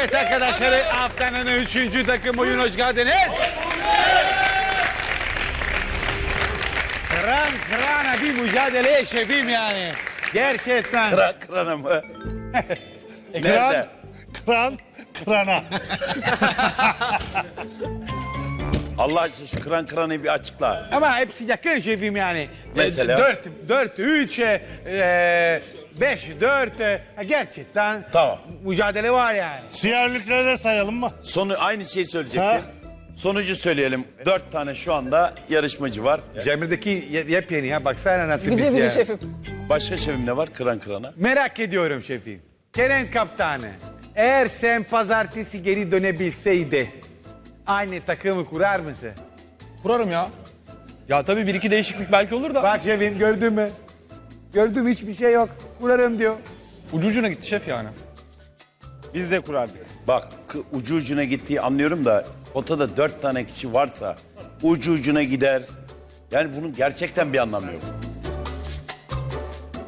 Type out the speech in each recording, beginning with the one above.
Evet arkadaşlar haftanın üçüncü takım oyun hoş geldiniz. Kıran kırana bir mücadele şefim yani. Gerçekten. Kıran kırana mı? Kran, Nerede? kran, krana. Allah aşkına şu kıran kıranı bir açıkla. Ama hepsi yakın şefim yani. Mesela? 4, 4, 3, 5, 4. Gerçekten Tamam. mücadele var yani. Siyerlikleri de sayalım mı? Sonu aynı şeyi söyleyecektim. Ha? Sonucu söyleyelim. Dört tane şu anda yarışmacı var. Cemre'deki ye- yepyeni ya baksana nasıl bici ya. şefim. Başka şefim ne var kıran kırana? Merak ediyorum şefim. Kerem kaptanı. Eğer sen pazartesi geri dönebilseydi aynı takımı kurar mısın? Kurarım ya. Ya tabii bir iki değişiklik belki olur da Bak şefim gördün mü? Gördüm hiçbir şey yok. Kurarım diyor. ucu ucuna gitti şef yani. Biz de kurardık. Bak kı- ucu ucuna gittiği anlıyorum da potada dört tane kişi varsa ucu ucuna gider. Yani bunun gerçekten bir anlamı yok.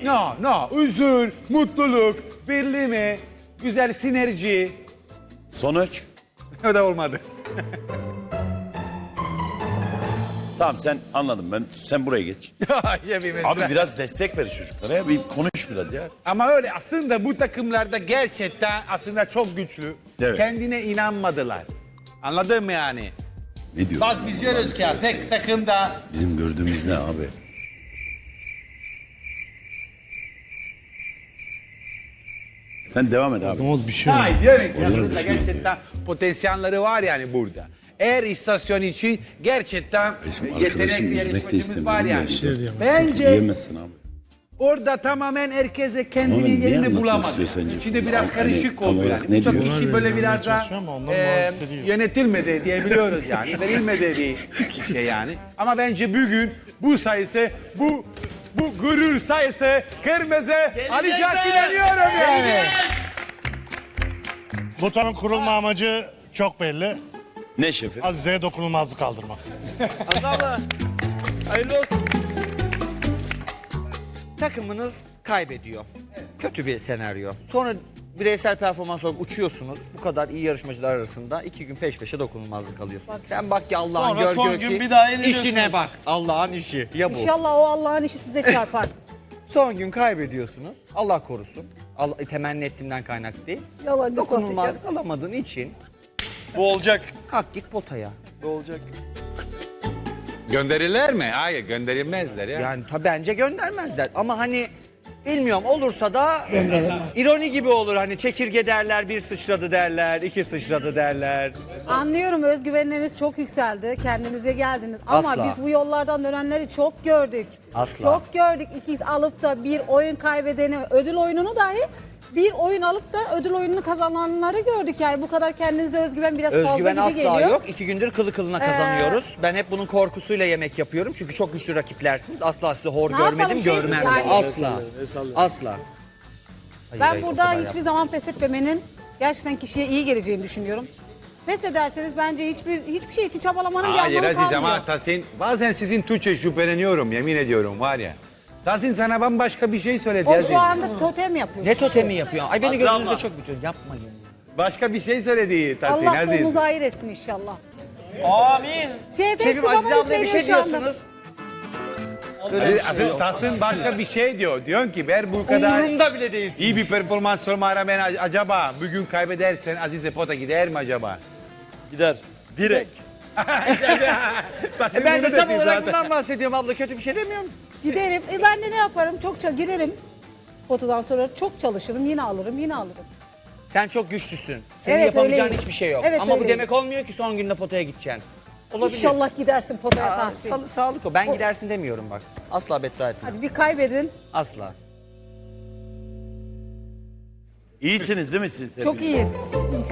No, no. Huzur, mutluluk, birliği, güzel sinerji. Sonuç? O da olmadı. Tamam sen anladım ben. Sen buraya geç. Abi biraz destek ver çocuklara ya. Bir konuş biraz ya. Ama öyle aslında bu takımlarda gerçekten aslında çok güçlü. Evet. Kendine inanmadılar. Anladın mı yani? Ne diyor? Baz biz diyoruz ya tek takımda Bizim gördüğümüz ne abi? Sen devam et abi. Şey Hayır Olur aslında şey gerçekten potansiyelleri var yani burada. Eğer istasyon için gerçekten Bizim yetenekli arkadaşım üzmek de yarışmacımız var istemiyorum yani. ya. Bence Diyemezsin abi. orada tamamen herkese kendini Tamamen ne yerini anlatmak bulamadı. istiyor sence Şimdi şurada? biraz Hani karışık tam oldu olarak yani. ne Birçok diyor? kişi böyle biraz da çalışıyor ama ondan e, muhalefet ediyor. yönetilmedi diyebiliyoruz yani. Verilmedi bir şey yani. Ama bence bugün bu sayısı bu bu gurur sayısı kırmızı alacak inanıyorum yani. Bu tanın kurulma amacı çok belli. Ne şefim? Azize'ye dokunulmazlık kaldırmak. Azabı. Hayırlı olsun. takımınız kaybediyor. Kötü bir senaryo. Sonra bireysel performans olarak uçuyorsunuz. Bu kadar iyi yarışmacılar arasında iki gün peş peşe dokunulmazlık alıyorsunuz. Sen bak ya Allah'ın Sonra gör son gör gün ki bir daha işine bak. Allah'ın işi. Ya bu. İnşallah o Allah'ın işi size çarpar. Son gün kaybediyorsunuz. Allah korusun. Allah, temenni ettiğimden kaynak değil. Yalancı Dokunulmazlık alamadığın için Bu olacak. kalk git potaya. Bu olacak. Gönderirler mi? Hayır gönderilmezler ya. Yani tabii bence göndermezler. Ama hani bilmiyorum olursa da ironi gibi olur. Hani çekirge derler, bir sıçradı derler, iki sıçradı derler. Anlıyorum özgüvenleriniz çok yükseldi. Kendinize geldiniz. Ama Asla. biz bu yollardan dönenleri çok gördük. Asla. Çok gördük. İkiz alıp da bir oyun kaybedeni, ödül oyununu dahi bir oyun alıp da ödül oyununu kazananları gördük. Yani bu kadar kendinize özgüven biraz Özgüven fazla gibi asla geliyor. yok. İki gündür kılı kılına kazanıyoruz. Ben hep bunun korkusuyla yemek yapıyorum. Çünkü çok güçlü rakiplersiniz. Asla sizi hor Ne görmedim, yapalım, görmem de. yani- Asla. Asla. Hayır, Ben hayır, o burada kadar hiçbir yapmam. zaman pes etmemenin gerçekten kişiye iyi geleceğini düşünüyorum. Pes ederseniz bence hiçbir hiçbir şey için çabalamanın bir Hayır anlamı Aziz kalmıyor. ama Tahsin bazen sizin Türkçe şüpheleniyorum yemin ediyorum var ya. Tahsin sana bambaşka bir şey söyledi O Aziz. şu anda totem yapıyor. Ne totemi yapıyor? Ay beni Asla gözünüzde çok bütün. Yapmayın. Başka bir şey söyledi Tahsin Allah Aziz. sonunuzu hayır etsin inşallah. Amin. Şey hepsi Şefim bana Azize ablaya bir şey şu anda. diyorsunuz. Öyle bir Aziz, şey Aziz, yok. Tahsin başka bir şey diyor. Diyor ki ben bu kadar Umurumda bile değilsiniz. iyi bir performans olma rağmen acaba bugün kaybedersen Aziz Pota gider mi acaba? Gider. Direkt. Tahsin E ben bunu de tam dedi olarak zaten. bundan bahsediyorum abla. Kötü bir şey demiyorum. Giderim. E ben de ne yaparım? Çokça girerim. Potadan sonra çok çalışırım. Yine alırım, yine alırım. Sen çok güçlüsün. Senin Evet, yapamayacağın öyleyim. hiçbir şey yok. Evet, Ama bu öyleyim. demek olmuyor ki son günde potaya gideceksin. Olabilir. İnşallah gidersin potaya Aa, Tahsin. sa- sağlık o. Ben O- gidersin demiyorum bak. Asla beddua etmem. Hadi bir kaybedin. Asla. İyisiniz değil mi siz? Çok hepiniz? iyiyiz.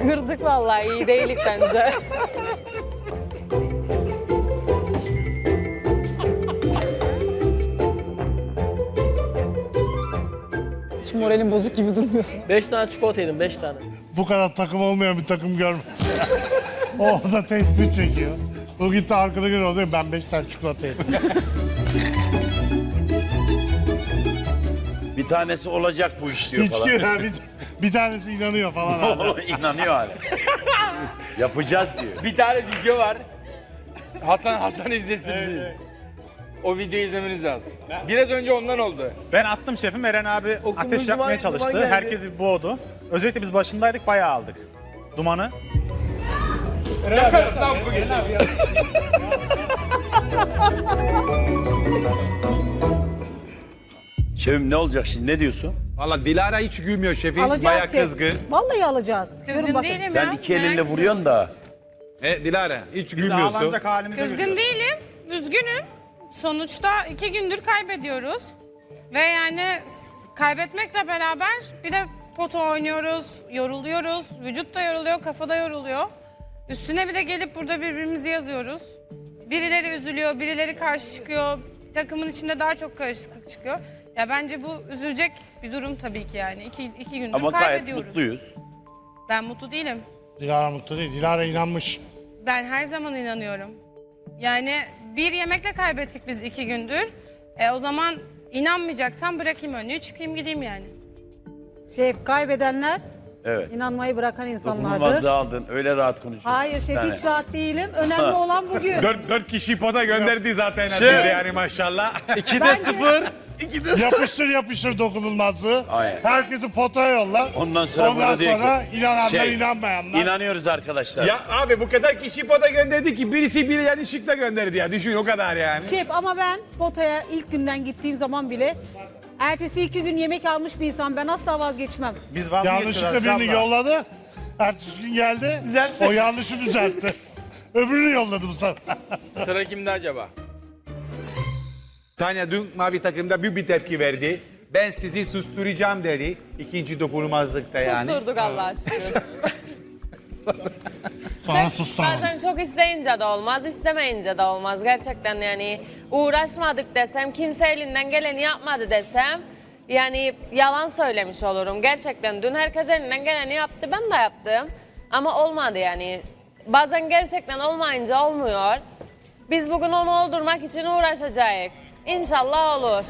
Kırdık vallahi iyi değilik bence. Hiç moralim bozuk gibi durmuyorsun. Beş tane çikolata yedim, beş tane. Bu kadar takım olmayan bir takım görmedim. o da tespih çekiyor. O gitti arkada gün oluyor ben beş tane çikolata yedim. Bir tanesi olacak bu iş diyor falan. bir, bir, Bir tanesi inanıyor falan inanıyor hala. Yapacağız diyor. Bir tane video var. Hasan Hasan izlesin diye. O videoyu izlemeniz lazım. Biraz önce ondan oldu. Ben attım şefim. Eren abi ateş duman- yapmaya çalıştı. geldi. Herkesi boğdu. Özellikle biz başındaydık bayağı aldık. Dumanı. Yakarız lan bugün. Şefim ne olacak şimdi ne diyorsun? Valla Dilara hiç gülmüyor şefim. Alacağız Baya şef. kızgın. Vallahi alacağız. Görün Kızgın bakın. değilim Sen ya. iki elinle merak vuruyorsun da. E, Dilara hiç Biz gülmüyorsun. ağlanacak halimize Kızgın gülüyoruz. değilim. Üzgünüm. Sonuçta iki gündür kaybediyoruz. Ve yani kaybetmekle beraber bir de foto oynuyoruz, yoruluyoruz. Vücut da yoruluyor, kafa da yoruluyor. Üstüne bir de gelip burada birbirimizi yazıyoruz. Birileri üzülüyor, birileri karşı çıkıyor. Takımın içinde daha çok karışıklık çıkıyor. Ya bence bu üzülecek bir durum tabii ki yani. İki, iki gündür Ama gayet kaybediyoruz. mutluyuz. Ben mutlu değilim. Dilara mutlu değil. Dilara inanmış. Ben her zaman inanıyorum. Yani bir yemekle kaybettik biz iki gündür. E, o zaman inanmayacaksan bırakayım önlüğü çıkayım gideyim yani. Şef kaybedenler Evet. inanmayı bırakan insanlardır. Dokunulmazlığı aldın. Öyle rahat konuşuyorsun. Hayır şef hiç rahat değilim. Önemli olan bugün. Dört, dört kişi pota gönderdi zaten Aziz yani maşallah. Bence- Yapıştır yapıştır dokunulmazlığı. Aynen. Herkesi potaya yolla. Ondan sonra Ondan diyor sonra ki, inananlar şey, inanmayanlar. İnanıyoruz arkadaşlar. ya abi bu kadar kişi pota gönderdi ki birisi biri yanlışlıkla gönderdi ya. Düşün o kadar yani. Şef ama ben potaya ilk günden gittiğim zaman bile ertesi iki gün yemek almış bir insan ben asla vazgeçmem. Biz vazgeçiyoruz. Yanlışlıkla birini abla. yolladı. Ertesi gün geldi. O yanlışı düzeltti. Öbürünü yolladı bu sefer. Sıra kimde acaba? Tanya dün mavi takımda büyük bir tepki verdi. Ben sizi susturacağım dedi. İkinci dokunulmazlıkta yani. Susturduk Allah şükür. Sonra. Bazen çok isteyince de olmaz, istemeyince de olmaz. Gerçekten yani uğraşmadık desem, kimse elinden geleni yapmadı desem yani yalan söylemiş olurum. Gerçekten dün herkes elinden geleni yaptı, ben de yaptım. Ama olmadı yani. Bazen gerçekten olmayınca olmuyor. Biz bugün onu oldurmak için uğraşacağız. İnşallah olur.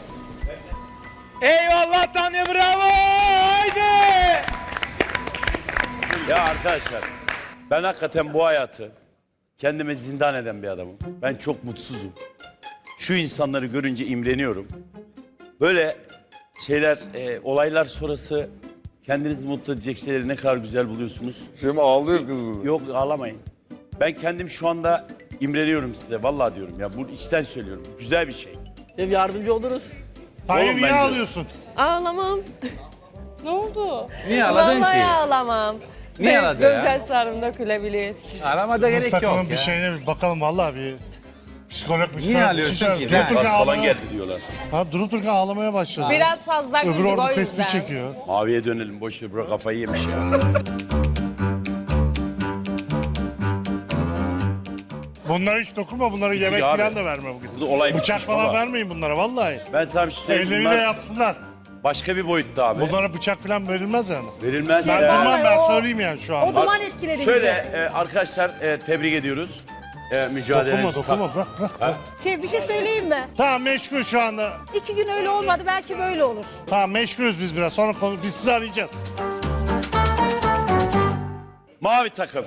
Eyvallah Tanya bravo! Haydi! Ya arkadaşlar ben hakikaten bu hayatı kendime zindan eden bir adamım. Ben çok mutsuzum. Şu insanları görünce imreniyorum. Böyle şeyler, e, olaylar sonrası kendinizi mutlu edecek şeyleri ne kadar güzel buluyorsunuz. Şimdi ağlıyor kız burada. Yok ağlamayın. Ben kendim şu anda imreniyorum size. Vallahi diyorum ya. Bu içten söylüyorum. Güzel bir şey. Yardımcı oluruz. Oğlum niye bence- ağlıyorsun? Ağlamam. ne oldu? Niye ağladın Vallahi ki? ağlamam. Niye Benim ağladı ya? Gözyaşlarım dökülebilir. Aramada gerek Mustafa'nın yok bir ya. şeyine bir bakalım vallahi bir psikolog bir ağlıyorsun ki? Durup dururken falan ağlamaya, geldi diyorlar. ha, durup dururken ağlamaya başladı. Biraz fazla Öbür güldük orada o tespih yüzden. çekiyor. Maviye dönelim. Boş ver. Bırak kafayı yemiş ya. Bunlara hiç dokunma bunlara yemek abi. falan da verme bugün. Burada olay Bıçak bitmiş falan baba. vermeyin bunlara vallahi. Ben sana bir şey söyleyeyim. Elleriyle Bunlar yapsınlar. başka bir boyutta abi. Bunlara bıçak falan verilmez yani. Verilmez Ben ya. vallahi bilmem ben o- söyleyeyim yani şu O anda. duman etkiledi Şöyle bizi. e, arkadaşlar e, tebrik ediyoruz. E, Dokunma mücadelenizi dokunma bırak bırak. Şef bir şey söyleyeyim mi? Tamam meşgul şu anda. İki gün öyle olmadı belki böyle olur. Tamam meşgulüz biz biraz sonra konu, biz sizi arayacağız. Mavi takım.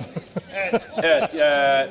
evet. e,